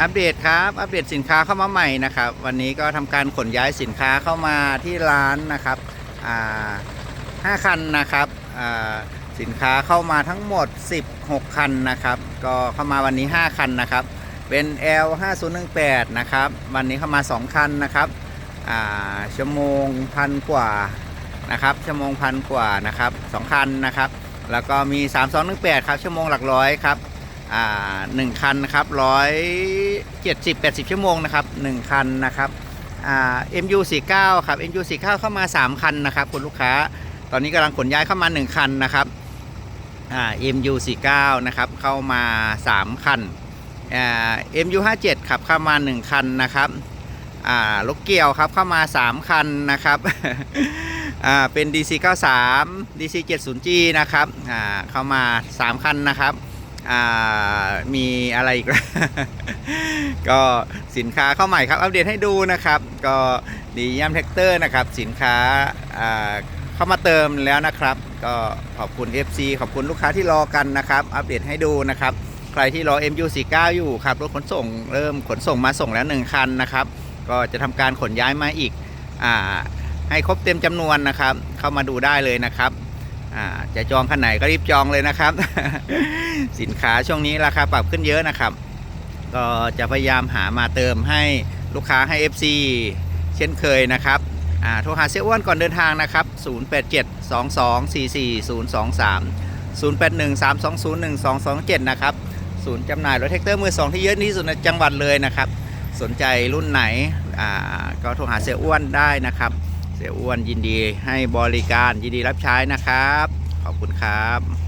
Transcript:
อัปเดตครับ อัปเดตสินค้าเข้ามาใหม่นะครับ วันนี้ก็ทำการขนย้ายสินค้าเข้ามาที่ร้านนะครับห้าคันนะครับสินค้าเข้ามาทั้งหมด 16 คันนะครับ ก็เข้ามาวันนี้ 5 คันนะครับ เป็น L 5018นะครับ วันนี้เข้ามา 2 คันนะครับชั่วโมงพันกว่านะครับ ชั่วโมงพันกว่านะครับสองคันนะครับ แล้วก็มี 3218ครับ ชั่วโมงหลักร้อยครับ หนึ่งคันนะครับร้อยเจ็ดสิบแปดสิบชั่วโมงนะครับหนึ่งคันนะครับอ่า MU 4 9ครับ MU 4 9เก้าเข้ามา3คันนะครับคุณลูกค้า ตอนนี้กำลังขนย้ายเข้ามา1คันนะครับอ่า MU 4 9นะครับเข้ามา3คันอ่า MU 5 7ครับเข้ามา1คันนะครับลูกเกี่ยวครับเข้ามา3คันนะครับเป็น DC 93 DC 70G นะครับเข้ามา3คันนะครับ มีอะไรอีก ก็สินค้าเข้าใหม่ครับ อัปเดตให้ดูนะครับ ก็ดีย่ำแท็กเตอร์นะครับ สินค้าเข้ามาเติมแล้วนะครับ ก็ขอบคุณ FC ขอบคุณลูกค้าที่รอกันนะครับ อัปเดตให้ดูนะครับ ใครที่รอ MU49 อยู่ครับ รถขนส่งเริ่มขนส่งมาส่งแล้ว 1 คันนะครับ ก็จะทำการขนย้ายมาอีกอให้ครบเต็มจำนวนนะครับ เข้ามาดูได้เลยนะครับ จะจองคันไหนก็รีบจองเลยนะครับ สินค้าช่วงนี้ราคาปรับขึ้นเยอะนะครับ ก็จะพยายามหามาเติมให้ลูกค้าให้ FC เช่นเคยนะครับโทรหาเซี่ยอ้วนก่อนเดินทางนะครับ 0872244023 0813201227 นะครับ ศูนย์จำหน่ายรถแท็กเตอร์มือสองที่เยอะที่สุดในจังหวัดเลยนะครับ สนใจรุ่นไหนก็โทรหาเสียอ้วนได้นะครับ เสียอ้วนยินดีให้บริการยินดีรับใช้นะครับ ขอบคุณครับ